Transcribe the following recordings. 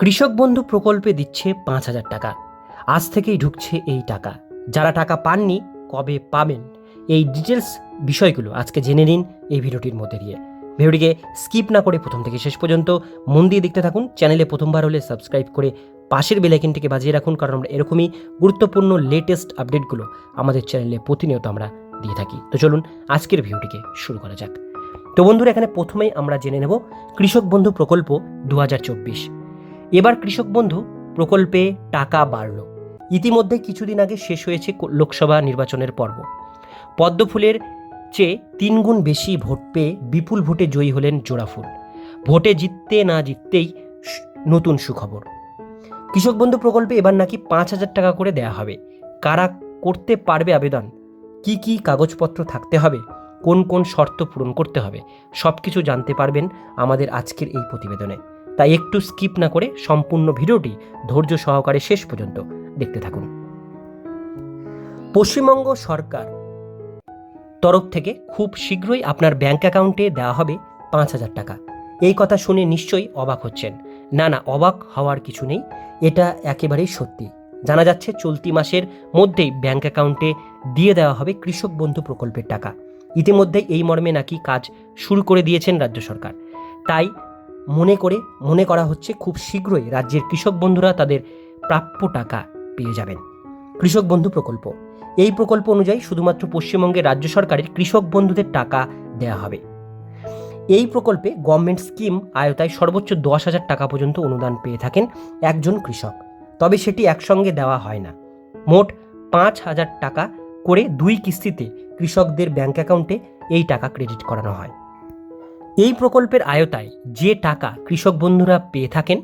কৃষক বন্ধু প্রকল্পে দিচ্ছে পাঁচ হাজার টাকা। আজ থেকেই ঢুকছে এই টাকা। যারা টাকা পাননি, কবে পাবেন? এই ডিটেলস বিষয়গুলো আজকে জেনে নিন এই ভিডিওটির মধ্যে দিয়ে। ভিডিওটিকে স্কিপ না করে প্রথম থেকে শেষ পর্যন্ত মন দিয়ে দেখতে থাকুন। চ্যানেলে প্রথমবার হলে সাবস্ক্রাইব করে পাশের বেলাইকিনটিকে বাজিয়ে রাখুন, কারণ আমরা এরকমই গুরুত্বপূর্ণ লেটেস্ট আপডেটগুলো আমাদের চ্যানেলে প্রতিনিয়ত আমরা দিয়ে থাকি। তো চলুন আজকের ভিডিওটিকে শুরু করা যাক। তো বন্ধুরা, এখানে প্রথমেই আমরা জেনে নেব কৃষক বন্ধু প্রকল্প দু হাজার চব্বিশ। এবার কৃষক বন্ধু, প্রকল্পে টাকা বাড়ল। ইতিমধ্যে কিছুদিন আগে শেষ হয়েছে লোকসভা নির্বাচনের পর্ব। পদ্মফুলের চেয়ে তিনগুণ বেশি ভোট পেয়ে বিপুল ভোটে জয়ী হলেন জোড়াফুল। ভোটে জিততে না জিততেই নতুন সুখবর। কৃষক বন্ধু প্রকল্পে এবার নাকি পাঁচ হাজার টাকা করে দেয়া হবে। কারা করতে পারবে আবেদন? কি কি কাগজপত্র থাকতে হবে? কোন কোন শর্ত পূরণ করতে হবে? সব কিছু জানতে পারবেন আমাদের আজকের এই প্রতিবেদনে। তাই একটু স্কিপ না করে সম্পূর্ণ ভিডিওটি ধৈর্য সহকারে শেষ পর্যন্ত দেখতে থাকুন। পশ্চিমবঙ্গ সরকার তরফ থেকে খুব শীঘ্রই আপনার ব্যাঙ্ক অ্যাকাউন্টে দেওয়া হবে পাঁচ হাজার টাকা। এই কথা শুনে নিশ্চয়ই অবাক হচ্ছেন। না না, অবাক হওয়ার কিছু নেই। এটা একেবারেই সত্যি। জানা যাচ্ছে চলতি মাসের মধ্যেই ব্যাঙ্ক অ্যাকাউন্টে দিয়ে দেওয়া হবে কৃষক বন্ধু প্রকল্পের টাকা। ইতিমধ্যে এই মর্মে নাকি কাজ শুরু করে দিয়েছেন রাজ্য সরকার। তাই মনে করে মনে করা হচ্ছে খুব শীঘ্রই রাজ্যের কৃষক বন্ধুরা তাদের প্রাপ্য টাকা পেয়ে যাবেন। কৃষক বন্ধু প্রকল্প। এই প্রকল্প অনুযায়ী শুধুমাত্র পশ্চিমবঙ্গের রাজ্য সরকারের কৃষক বন্ধুদের টাকা দেওয়া হবে। এই প্রকল্পে গভর্নমেন্ট স্কিম আয়তায় সর্বোচ্চ দশ হাজার টাকা পর্যন্ত অনুদান পেয়ে থাকেন একজন কৃষক। তবে সেটি একসঙ্গে দেওয়া হয় না। মোট পাঁচ হাজার টাকা করে দুই কিস্তিতে কৃষকদের ব্যাংক অ্যাকাউন্টে এই টাকা ক্রেডিট করানো হয়। এই প্রকল্পের আয়তায় যে টাকা কৃষক বন্ধুরা পেয়ে থাকেন,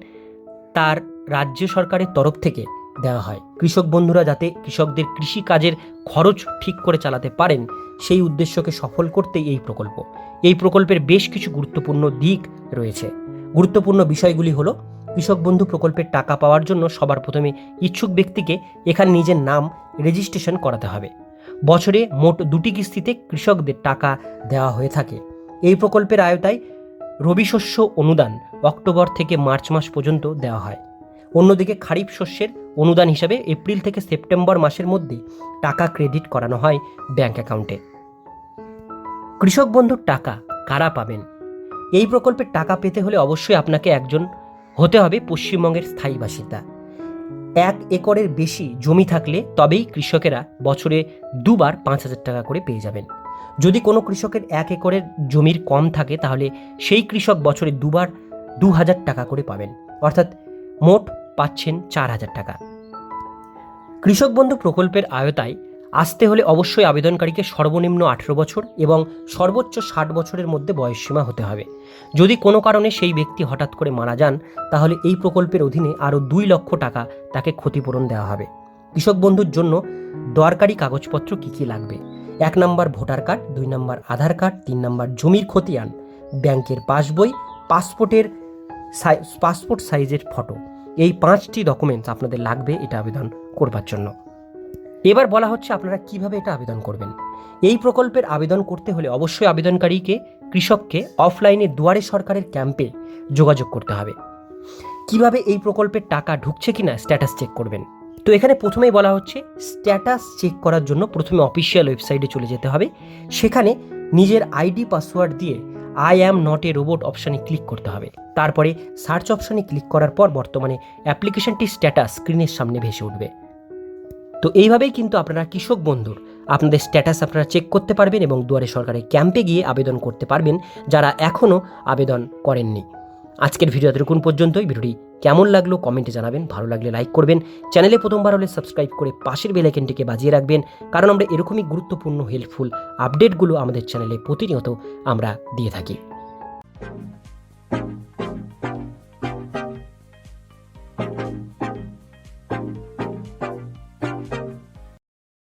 তার রাজ্য সরকারের তরফ থেকে দেওয়া হয়। কৃষক বন্ধুরা যাতে কৃষকদের কৃষি কাজের খরচ ঠিক করে চালাতে পারেন, সেই উদ্দেশ্যকে সফল করতেই এই প্রকল্প। এই প্রকল্পের বেশ কিছু গুরুত্বপূর্ণ দিক রয়েছে। গুরুত্বপূর্ণ বিষয়গুলি হলো, কৃষক বন্ধু প্রকল্পের টাকা পাওয়ার জন্য সবার প্রথমে ইচ্ছুক ব্যক্তিকে এখানে নিজের নাম রেজিস্ট্রেশন করাতে হবে। বছরে মোট দুটি কিস্তিতে কৃষকদের টাকা দেওয়া হয়ে থাকে। এই প্রকল্পের আয়তায় রবি শস্য অনুদান অক্টোবর থেকে মার্চ মাস পর্যন্ত দেওয়া হয়। অন্যদিকে খারিফ শস্যের অনুদান হিসাবে এপ্রিল থেকে সেপ্টেম্বর মাসের মধ্যে টাকা ক্রেডিট করানো হয় ব্যাংক অ্যাকাউন্টে। কৃষক বন্ধুর টাকা কারা পাবেন? এই প্রকল্পের টাকা পেতে হলে অবশ্যই আপনাকে একজন হতে হবে পশ্চিমবঙ্গের স্থায়ী বাসিন্দা। এক একরের বেশি জমি থাকলে তবেই কৃষকেরা বছরে দুবার পাঁচ হাজার টাকা করে পেয়ে যাবেন। যদি কোনো কৃষকের এক একরের জমির কম থাকে, তাহলে সেই কৃষক বছরে দুবার দু হাজার টাকা করে পাবেন। অর্থাৎ মোট পাচ্ছেন চার হাজার টাকা। কৃষক বন্ধু প্রকল্পের আয়তায় আসতে হলে অবশ্যই আবেদনকারীকে সর্বনিম্ন আঠেরো বছর এবং সর্বোচ্চ ষাট বছরের মধ্যে বয়সসীমা হতে হবে। যদি কোনো কারণে সেই ব্যক্তি হঠাৎ করে মারা যান, তাহলে এই প্রকল্পের অধীনে আরও দুই লক্ষ টাকা তাকে ক্ষতিপূরণ দেওয়া হবে। কৃষক বন্ধুর জন্য দরকারি কাগজপত্র কী কী লাগবে? এক নম্বর ভোটার কার্ড, দুই নম্বর আধার কার্ড, তিন নম্বর জমির খতিয়ান, ব্যাংকের পাসবই পাসপোর্টের পাসপোর্ট সাইজের ফটো। এই পাঁচটি ডকুমেন্টস আপনাদের লাগবে এটা আবেদন করবার জন্য। এবার বলা হচ্ছে আপনারা কীভাবে এটা আবেদন করবেন। এই প্রকল্পের আবেদন করতে হলে অবশ্যই আবেদনকারীকে, কৃষককে অফলাইনে দুয়ারে সরকারের ক্যাম্পে যোগাযোগ করতে হবে। কীভাবে এই প্রকল্পের টাকা ঢুকছে কিনা স্ট্যাটাস চেক করবেন। তো এখানে প্রথমেই বলা হচ্ছে স্ট্যাটাস চেক করার জন্য প্রথমে অফিসিয়াল ওয়েবসাইটে চলে যেতে হবে। সেখানে নিজের আইডি পাসওয়ার্ড দিয়ে I am not a robot অপশানে ক্লিক করতে হবে। তারপরে সার্চ অপশানে ক্লিক করার পর বর্তমানে অ্যাপ্লিকেশনটির স্ট্যাটাস স্ক্রিনের সামনে ভেসে উঠবে। তো এইভাবেই কিন্তু আপনারা কৃষক বন্ধুর, আপনাদের স্ট্যাটাস আপনারা চেক করতে পারবেন এবং দুয়ারে সরকারের ক্যাম্পে গিয়ে আবেদন করতে পারবেন যারা এখনও আবেদন করেননি। আজকের ভিডিও এতটুকুন পর্যন্তই। ভিডিওটি কেমন লাগল কমেন্টে জানাবেন, ভালো লাগলে লাইক করবেন। চ্যানেলে প্রথমবার হলে সাবস্ক্রাইব করে পাশের বেলাইকেনটিকে বাজিয়ে রাখবেন, কারণ আমরা এরকমই গুরুত্বপূর্ণ হেল্পফুল আপডেটগুলো আমাদের চ্যানেলে প্রতিনিয়ত আমরা দিয়ে থাকি।